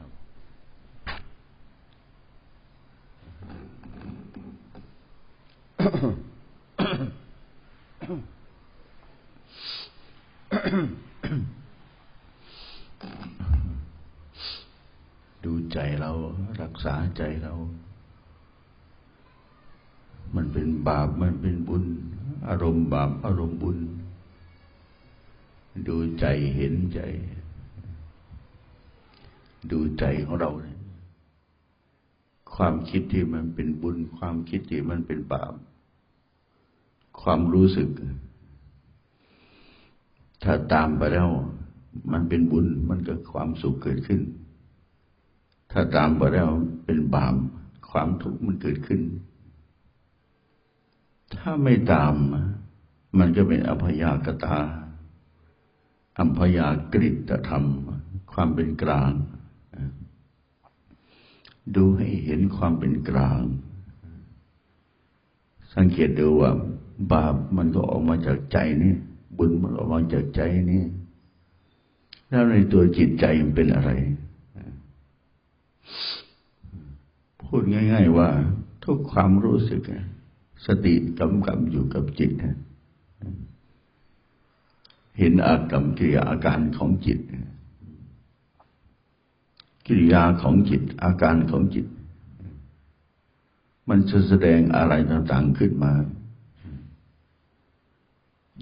าก ดูใจเรารักษาใจเรา มันเป็นบาปมันเป็นบุญ อารมณ์บาปอารมณ์บุญ ดูใจเห็นใจ ดูใจของเราเนี่ยความคิดที่มันเป็นบุญ ความคิดที่มันเป็นบาป ความรู้สึก ถ้าตามไปแล้ว มันเป็นบุญมันก็ความสุขเกิดขึ้น ถ้าตามไปแล้วเป็นบาปความทุกข์มันเกิดขึ้น ถ้าไม่ตาม มันก็เป็นอภยากตาอัมพยากฤิตธรรม ความเป็นกลาง ดูให้เห็นความเป็นกลาง สังเกตดูว่า บาปมันก็ออกมาจากใจนี่บุญมันออกมาจากใจนี่แล้วในตัวจิตใจมันเป็นอะไร พูดง่าย ๆ ว่า ทุกความรู้สึก สติกำกับอยู่กับจิต เห็นอากรรมกิริยาอาการของจิต กิริยาของจิตอาการของจิต มันจะแสดงอะไรต่างๆขึ้นมา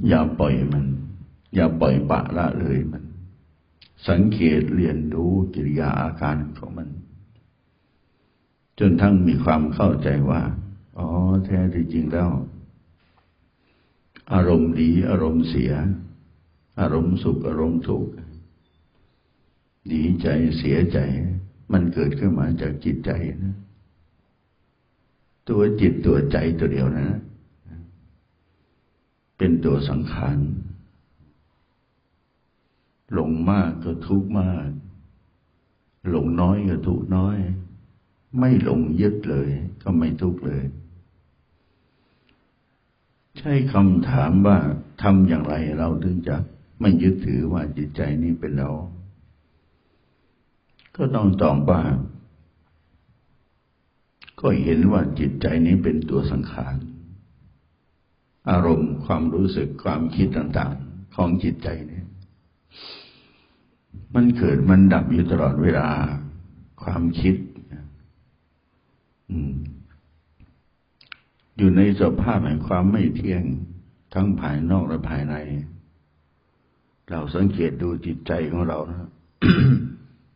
อย่าปล่อยมัน อย่าปล่อยปะละเลยมัน สังเกตเรียนรู้กิริยาอาการของมัน จนทั้งมีความเข้าใจว่า อ๋อ แท้ที่จริงแล้ว อารมณ์ดี อารมณ์เสีย อารมณ์สุข อารมณ์ทุกข์ ดีใจเสียใจ มันเกิดขึ้นมาจากจิตใจนะ ตัวจิตตัวใจตัวเดียวนะ เป็นตัวสังขารหลงมากก็ทุกข์มาก หลงน้อยก็ทุกข์น้อย ไม่หลงยึดเลย ก็ไม่ทุกข์เลย ใช่คำถามว่าทำอย่างไรเราถึงจะไม่ยึดถือว่าจิตใจนี้เป็นเรา ก็ต้องตอบว่า ก็เห็นว่าจิตใจนี้เป็นตัวสังขาร อารมณ์ความรู้สึกความคิดต่างๆ ของจิตใจเนี่ย มันเกิดมันดับอยู่ตลอดเวลา ความคิดอยู่ในสภาพแห่งความไม่เที่ยงทั้งภายนอกและภายใน เราสังเกตดูจิตใจของเรานะ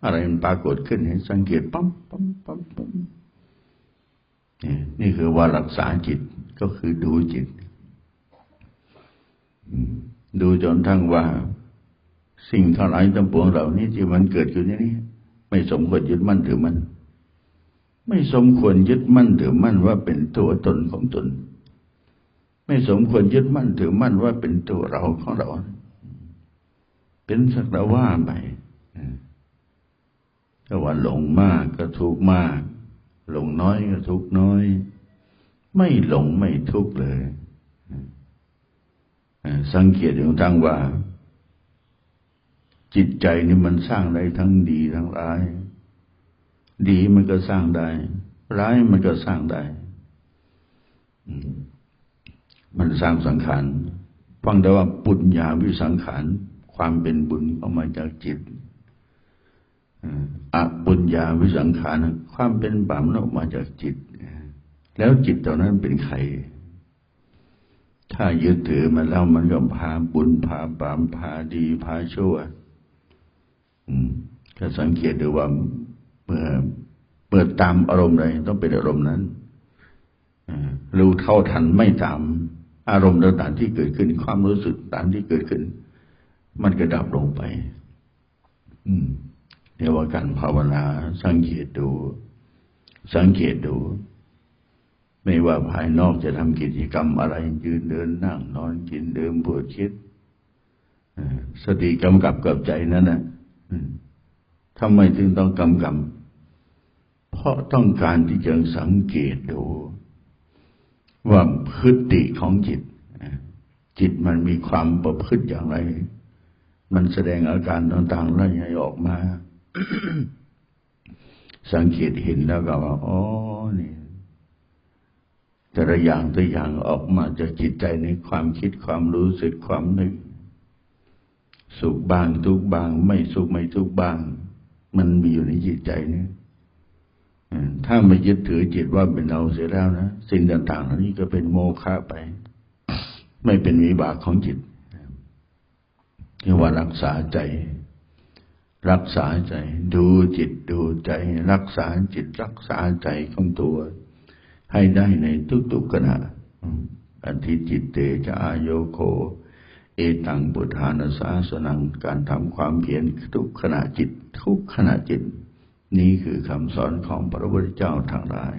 อะไรมันปรากฏขึ้นให้สังเกตปั๊มปั๊มปั๊มปั๊มนี่คือว่ารักษาจิตก็คือดูจิต ดูจนทั้งว่า สิ่งทั้งหลายทั้งปวงเหล่านี้ที่มันเกิดขึ้นนี้ ไม่สมควรยึดมั่นถือมั่นไม่สมควรยึดมั่นถือมั่นว่าเป็นตัวตนของตน ไม่สมควรยึดมั่นถือมั่นว่าเป็นตัวเราของเรา เป็นสักแต่ว่าไป ถ้าว่าหลงมากก็ทุกมาก หลงน้อยก็ทุกน้อย ไม่หลงไม่ทุกเลย สังเกตอยู่ทั้งว่า จิตใจนี่มันสร้างได้ทั้งดีทั้งร้าย ดีมันก็สร้างได้ ร้ายมันก็สร้างได้ มันสร้างสังขารฟังได้ว่าปุญญาวิสังขารความเป็นบุญออกมาจากจิต อปุญญาวิสังขารความเป็นบาปนออกมาจากจิต แล้วจิตตอนนั้นเป็นใคร ถ้ายึดถือมาแล้วมันก็พาบุญพาบาปพาดีพาชั่วก็สังเกตดูว่าเมื่อเปิดตามอารมณ์ใดต้องเป็นอารมณ์นั้นรู้เท่าทันไม่ตามอารมณ์ต่างๆที่เกิดขึ้น ความรู้สึกต่างที่เกิดขึ้น มันก็ดับลงไป อืม เรียกว่าการภาวนา สังเกตดู สังเกตดู ไม่ว่าภายนอกจะทำกิจกรรมอะไร ยืนเดินนั่งนอนกินเดิมปวดคิดสติกำกับกับใจนั่นนะทำไมจึงต้องกำกับ เพราะต้องการที่จะสังเกตดู ว่าพฤติของจิต จิตมันมีความประพฤติอย่างไร มันแสดงอาการต่างๆแล้วให้ออกมา สังเกตเห็นแล้วก็ว่าอ๋อนี่แต่ละอย่างตัวอย่างออกมาจากจิตใจในความคิดความรู้สึกความนึก สุขบ้างทุกข์บ้าง ไม่สุขไม่ทุกข์บ้าง มันมีอยู่ในจิตใจเนี่ยถ้าไม่ยึดถือจิตว่าเป็นเราเสียแล้วนะสิ่งต่างๆเหล่านี้ก็เป็นโมฆะไป ไม่เป็นวิบากของจิตเรียกว่ารักษาใจ รักษาใจ ดูจิตดูใจ รักษาจิตรักษาใจของตัว ให้ได้ในทุกๆขณะอันที่จิตเตจะอายโยโค เอตังบุทานาสาสนังการทำความเพียรทุกขณะจิต ทุกขณะจิต นี้คือคำสอนของพระพุทธเจ้าทั้งหลาย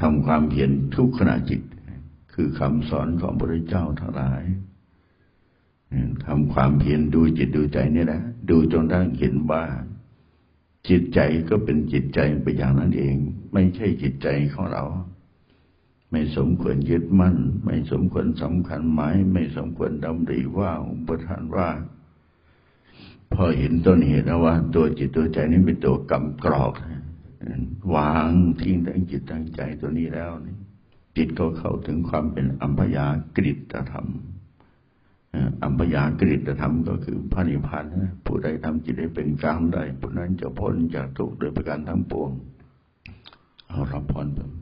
ทำความเพียรทุกขณะจิต คือคำสอนของพระพุทธเจ้าทั้งหลาย ทำความเพียรดูจิตดูใจนี่แหละดูจนได้เห็นว่า จิตใจก็เป็นจิตใจไปอย่างนั้นเอง ไม่ใช่จิตใจของเรา ไม่สมควรยึดมั่น ไม่สมควรสำคัญหมาย ไม่สมควรดำริว่าอุปทานว่า พอเห็นต้นเหตุแล้วว่า ตัวจิตตัวใจนี้เป็นตัวกำกรอกวางทิ้งทั้งจิตทั้งใจตัวนี้แล้วนี่จิตก็เข้าถึงความเป็นอัมพยากฤิตธรรม อัมพยากฤิตธรรมก็คือพระนิพพานนะผู้ใดทำจิตให้เป็นกลางได้ผู้นั้นจะพ้นจากทุกข์โดยประการทั้งปวงเอารับพรเพิ่ม